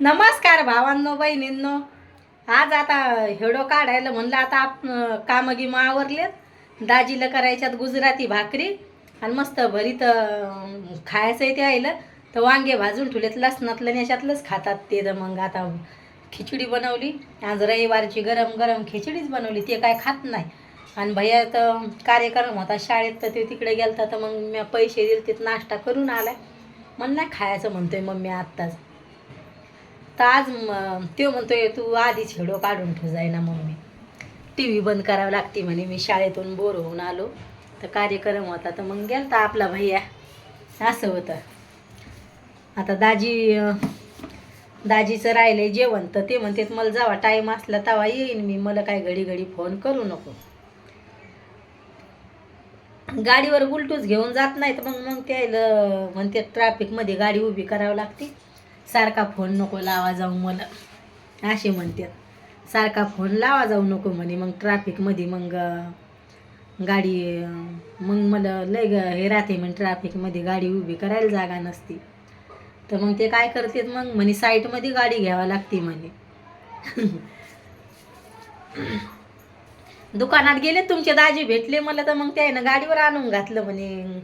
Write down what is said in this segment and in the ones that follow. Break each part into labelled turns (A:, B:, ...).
A: नमस्कार भावांनो बहिणींनो. आज आता हेडो काढायला म्हणलं आता आप कामं गिमं आवरलेत दाजीला करायच्यात गुजराती भाकरी. आणि मस्त भरीत खायचं आहे ते आईलं. तर वांगे भाजून ठेवलेत लसणातलं आणि याच्यातलंच खातात ते तर मग. आता खिचडी बनवली. आज रविवारची गरम गरम खिचडीच बनवली. ते काय खात नाही. आणि भैया तर कार्यक्रम होता शाळेत तर ते तिकडे गेलता तर मग मी पैसे दिले तिथं नाश्ता करून आला मग नाही खायचं म्हणतोय मम्मी आत्ताच. तर आज तो म्हणतोय तू आधीच छेडो काढून ठेव जाय ना मम्मी टी व्ही बंद करावं लागते म्हणे. मी शाळेतून बोर होऊन आलो. तर कार्यक्रम होता. तर मग गेलता आपला भैया. असं होतं. आता दाजी दाजीचं दाजीचं आहे जेवण. तर ते म्हणतात मला जावा टाईम असला तेव्हा येईन मी. मला काय घडी घडी फोन करू नको. गाडीवर उलटूच घेऊन जात नाही तर मग मग त्याला म्हणते ट्रॅफिकमध्ये गाडी उभी करावी लागते. सारखा फोन नको लावा जाऊ मला. असे म्हणतात. सारखा फोन लावा जाऊ नको म्हणे मग ट्रॅफिकमध्ये मग गाडी मग मला लय ग हे राहते म्हणे ट्रॅफिकमध्ये गाडी उभी करायला जागा नसती. तर मग ते काय करतात मग? म्हणे साईटमध्ये गाडी घ्यावा लागते म्हणे. दुकानात गेले तुमचे दाजी भेटले मला तर मग त्यानं गाडीवर आणून घातलं म्हणे.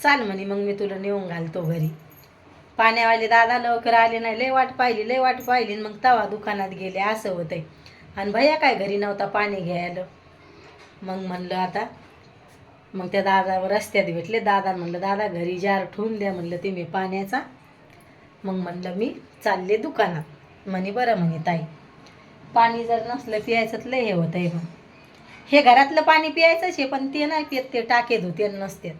A: चाल म्हणे मग मी तुला नेऊन घालतो घरी. पाण्यावाले दादा लवकर आले नाही लय वाट पाहिली लय वाट पाहिली मग तवा दुकानात गेले असं होतंय. आणि भैया काय घरी नव्हता पाणी घ्यायला? मग म्हणलं आता मग त्या दादा रस्त्यात भेटले. दादा म्हणलं दादा घरी जार ठेवून द्या. म्हणलं ते मी पाण्याचा. मग म्हणलं मी चालले दुकानात. म्हणे बरं म्हणे ताई पाणी जर नसलं प्यायचं तर लय हे होतंय मग हे घरातलं पाणी प्यायचंच आहे पण ते नाही पित ते टाके धुते नसतात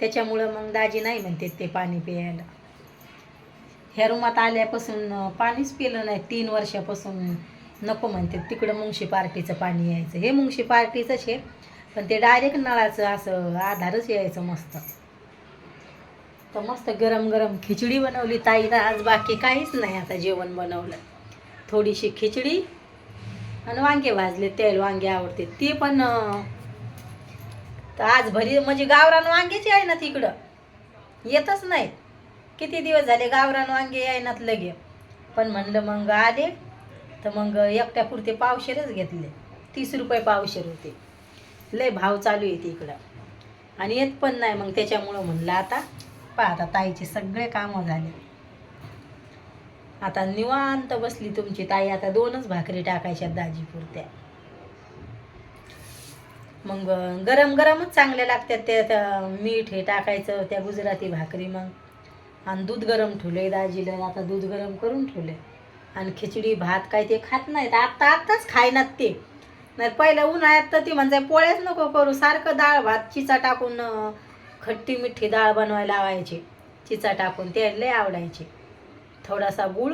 A: त्याच्यामुळं मग दाजी नाही म्हणते ते पाणी प्यायला. ह्या रूमात आल्यापासून पाणीच पिलं नाही. तीन वर्षापासून नको म्हणते. तिकडं मुंगशी पार्टीचं पाणी यायचं. हे मुंगशी पार्टीचंच आहे पण ते डायरेक्ट नळाचं असं आधारच यायचं मस्त. तर मस्त गरम गरम खिचडी बनवली ताईनं. आज बाकी काहीच नाही आता जेवण बनवलं. थोडीशी खिचडी आणि वांगे भाजले. तेल वांगे आवडते. ते पण तर आज भरी म्हणजे गावरान वांग्याची आहे ना तिकडं. येतच नाही. किती दिवस झाले गावरान वांगे येईनात लगे. पण म्हणलं मग आले तर मग एकट्यापुरते पावशेरच घेतले. तीस रुपये पावशेर होते. लय भाव चालू आहे इकडं आणि येत पण नाही मग त्याच्यामुळं म्हणलं आता पहा आता ताईचे सगळे कामं झाले. आता निवांत बसली तुमची ताई आता दोनच भाकरी टाकायच्या दाजीपुरत्या मग गरम गरमच चांगल्या लागतात त्या त्या मीठ हे टाकायचं त्या गुजराती भाकरी मग. आणि दूध गरम ठेवले दाजीला. आता दूध गरम करून ठेवलंय. आणि खिचडी भात काय ते खात नाहीत. आत्ता आत्ताच खायनात ते. नाही पहिलं उन्हाळ्यात तर ती म्हणजे पोळ्याच नको करू. सारखं डाळ भात चिचा टाकून खट्टी मिठी डाळ बनवायला लावायची. चिचा टाकून ते लय आवडायचे. थोडासा गूळ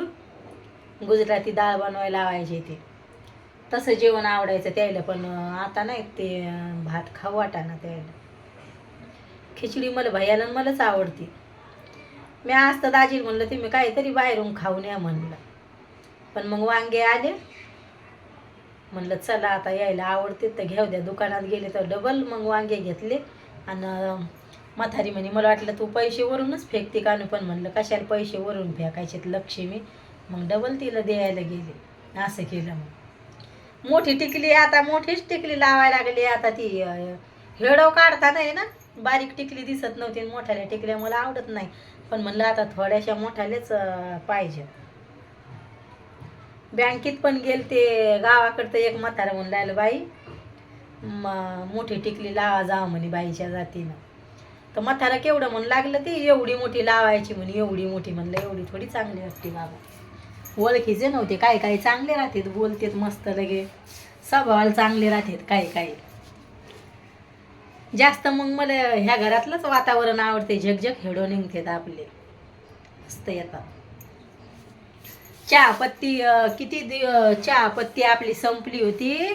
A: गुजराती डाळ बनवायला लावायची ते. तसं जेवण आवडायचं त्याला पण आता नाही ते भात खाऊ वाटाना त्याला खिचडी मला भैयाला मलाच आवडते. मी आज तर दाजी म्हणलं ते मी काहीतरी बाहेरून खाऊन या म्हणलं. पण मग वांगे आले. म्हणलं चला आता यायला आवडते तर घेऊ द्या दुकानात गेले तर डबल. मग वांगे घेतले. आणि मथारी म्हातारी म्हणे मला वाटलं तू पैसे वरूनच फेकते का? पण म्हणलं कशाला पैसे वरून फेकायचे लक्ष्मी? मग डबल तिला द्यायला गेले. असं केलं मग. मोठी टिकली आता मोठीच टिकली लावायला लागली. आता ती हेडव काढता नाही ना बारीक टिकली दिसत नव्हती आणि टिकल्या मला आवडत नाही. पण म्हणलं आता थोड्याशा मोठ्यालेच पाहिजे. बँकेत पण गेल ते गावाकडं एक म्हातारा म्हणून राहिलं बाई. म- मोठी टिकली लावा जा म्हणे बाईच्या जातीनं. तर म्हातारा केवढं म्हणून लागलं ती एवढी मोठी लावायची म्हणे एवढी मोठी म्हणलं एवढी थोडी चांगली असते बाबा. ओळखीचे नव्हते काय काय चांगले राहतात बोलतेत मस्त लगे. स्वभावाला चांगले राहतात काय काय. जास्त मग मला ह्या घरातलंच वातावरण आवडते. झकझक हेडो निघतात आपले. मस्त येतात. चहापत्ती किती दिव चहापत्ती आपली संपली होती.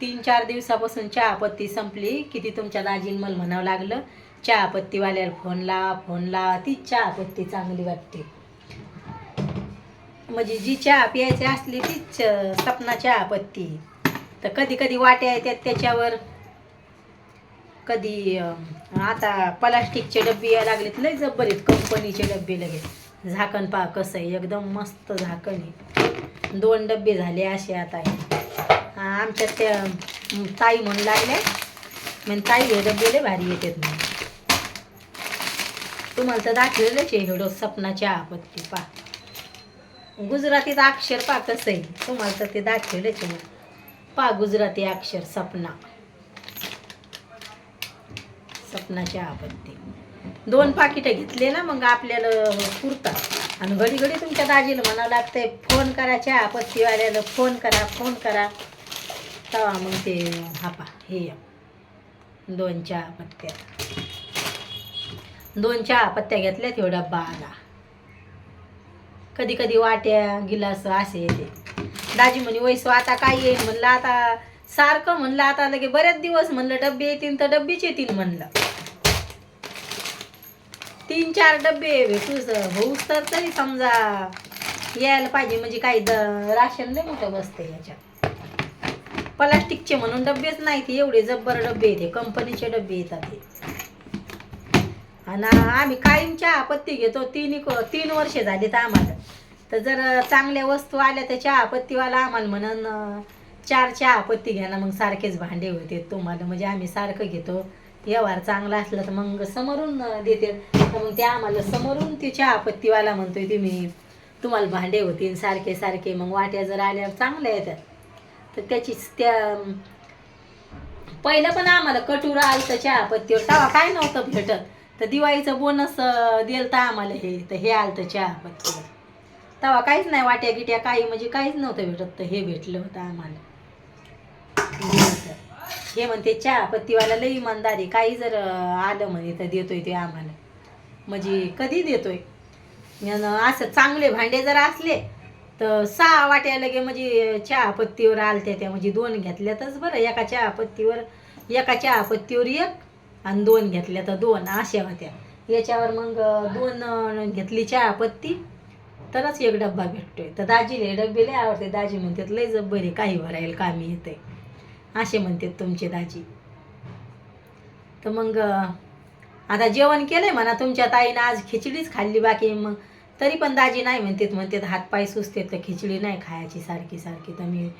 A: तीन चार दिवसापासून चहापत्ती संपली. किती तुमच्या दाजीन मला म्हणावं लागलं चहापत्तीवाल्याला फोन लावा फोन लावा तीच चहापत्ती चांगली वाटते. म्हणजे जी चहा प्यायची असली तीच सपना चहापत्ती. तर कधी कधी वाट्या येतात त्याच्यावर. कधी आता प्लास्टिकचे डबे यायला लागलेत लय जब्बर आहेत कंपनीचे डब्बे लगेच. झाकण पहा कसं आहे एकदम मस्त झाकण आहे. दोन डब्बे झाले असे आता. आमच्या त्या ताई म्हणून लागले म्हणजे ताई हे डब्बे लय भारी येतात मग तुम्हाला तर दाखवलेलंच आहे एवढं सपनाच्या आपत्ती पा गुजरातीत अक्षर पा कसं आहे. तुम्हाला तर ते दाखवलेच आहे. पा गुजराती अक्षर सपना. सपनाची आपत्ती दोन पाकिटं घेतले ना मग आपल्याला पुरतात आणि घडी घडी तुमच्या दाजीला म्हणावं लागतंय फोन करा चहा आपत्तीवाल्याला फोन करा फोन करा. तवा मग ते हापा हे दोन चहा पत्त्या. दोन चहा पत्त्या घेतल्या तेवढा डब्बा आला कधी कधी वाट्या गिलास असे येते. दाजी म्हणे वैसो हो, आता काय येईल? म्हणलं आता सारखं म्हणलं आता लगे बरेच दिवस म्हणलं डब्बे येतील तर डब्बीच येतील म्हणलं. तीन चार डब्बे भेटूच होऊच तर तरी समजा यायला पाहिजे म्हणजे काही द राशन नाही मोठं बसते याच्यात. प्लास्टिकचे म्हणून डब्बेच नाही ते एवढे जब्बर डब्बे येते कंपनीचे डब्बे येतात ते आणि आम्ही कायम चहा पत्ती घेतो तीन तीन वर्षे झाली तर आम्हाला. तर जर चांगल्या वस्तू आल्या तर चहा पत्तीवाला आम्हाला म्हणून चार चहा पत्ती घ्या ना मग सारखेच भांडे होते तुम्हाला. म्हणजे आम्ही सारखं घेतो. व्यवहार चांगला असला तर मग समोरून देते. तर मग ते आम्हाला समोरून ते चहा पत्तीवाला म्हणतोय तुम्ही. तुम्हाला भांडे होतील सारखे सारखे. मग वाट्या जर आल्या चांगल्या येतात. तर त्याचीच त्या पहिलं पण आम्हाला कटुरा आलं चहा पत्तीवर तेव्हा काय नव्हतं भेटत. तर दिवाळीचं बोनस दिलं तर आम्हाला हे. तर हे आलं तर चहा तेव्हा काहीच नाही वाट्या गिट्या काही म्हणजे काहीच नव्हतं भेटत. तर हे भेटलं होतं आम्हाला. हे म्हणते चहा पत्तीवाला लई इमानदारी काही जर आलं म्हणे तर देतोय ते आम्हाला. म्हणजे कधी देतोय? असं चांगले भांडे जर असले तर सहा वाट्या लगे म्हणजे चहा पत्तीवर आलत्या त्या म्हणजे दोन घेतल्यातच बरं. एका चहा पत्तीवर एका चहा पत्तीवर एक आणि दोन घेतल्या तर दोन अशा होत्या. याच्यावर मग दोन घेतली चहा पत्ती तरच एक डब्बा भेटतोय. तर दाजीला हे डब्बे लय आवडते. दाजी म्हणतात लय जब्बर आहे काही भरायला कामी येते असे म्हणतात तुमचे दाजी. तर मग आता जेवण केलंय म्हणा तुमच्या ताईनं आज खिचडीच खाल्ली बाकी मग तरी पण दाजी नाही म्हणतात म्हणतात हातपाय सुचतात तर खिचडी नाही खायची सारखी सारखी. तर मी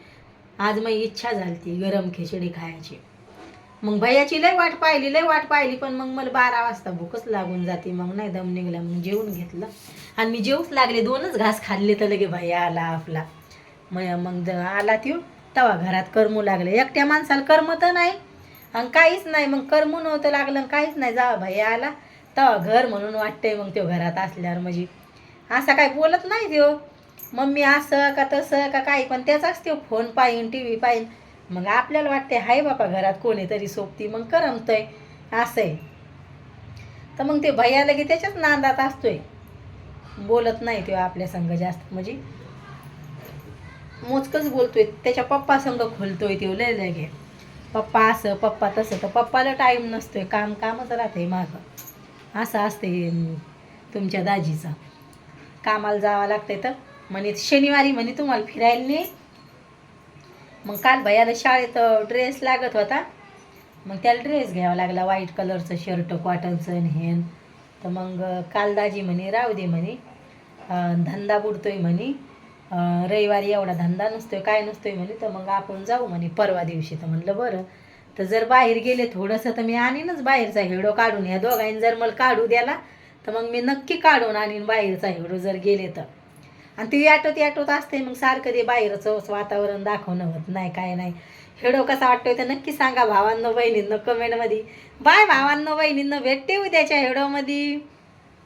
A: आज मग इच्छा झाली ती गरम खिचडी खायची. मग भैयाची लय वाट पाहिली लय वाट पाहिली पण मग मला बारा वाजता भूकच लागून जाते. मग नाही दम निघला मग जेवून घेतलं. आणि मी जेवूच लागले दोनच घास खाल्ले तर लगे भैया आला आपला. मग मग द- आला त्यो. तवा घरात करमू लागले. एकट्या माणसाला करमत नाही. आणि काहीच नाही. मग करमू नव्हतं लागलं आणि काहीच नाही. जावा भैया आला तवा घर म्हणून वाटतंय मग त्यो घरात असल्यावर म्हणजे. असं काय बोलत नाही त्यो. मम्मी असं का तसं का काही पण त्याचाच त्यो फोन पाहिन टी व्ही पाहिन. मग आपल्याला वाटते हाय बापा घरात कोणीतरी सोबती मग करमतंय. असं आहे तर मग ते भैया लगे त्याच्याच नांदात असतोय. बोलत नाही तो आपल्या संग जास्त. म्हणजे मोजकच बोलतोय. त्याच्या पप्पा संग खोलतोय तो लय लगे पप्पा असं पप्पा तसं तर पप्पाला टाईम नसतोय. काम कामच राहते मागं. असं असते तुमच्या दाजीचं. कामाला जावं लागतंय तर. म्हणे शनिवारी म्हणे तुम्हाला फिरायला नाही मग काल भैयाला शाळेत ड्रेस लागत होता. मग त्याला ड्रेस घ्यावा लागला व्हाईट कलरचं शर्ट कॉटनचं आणि हेन तर मग काल दाजी म्हणे राहू दे म्हणे. धंदा बुडतोय म्हणे. रविवारी एवढा धंदा नसतोय काय नसतोय म्हणे तर मग आपण जाऊ म्हणे परवा दिवशी. तर म्हणलं बरं. तर जर बाहेर गेले थोडंसं तर मी आणीनच बाहेरचा हिडो काढून या दोघांनी जर मला काढू द्याला तर मग मी नक्की काढून आणीन बाहेरचा हिडो जर गेले तर. आणि ती ॲटोत ॲटोत असते मग सारखं ते बाहेरचं वातावरण दाखवणं होत नाही काय नाही. हेडो कसा वाटतोय तर नक्की सांगा भावांनो बहिणींनो कमेंटमध्ये बाय भावांनो बहिणींनो भेटते उद्याच्या हेडोमध्ये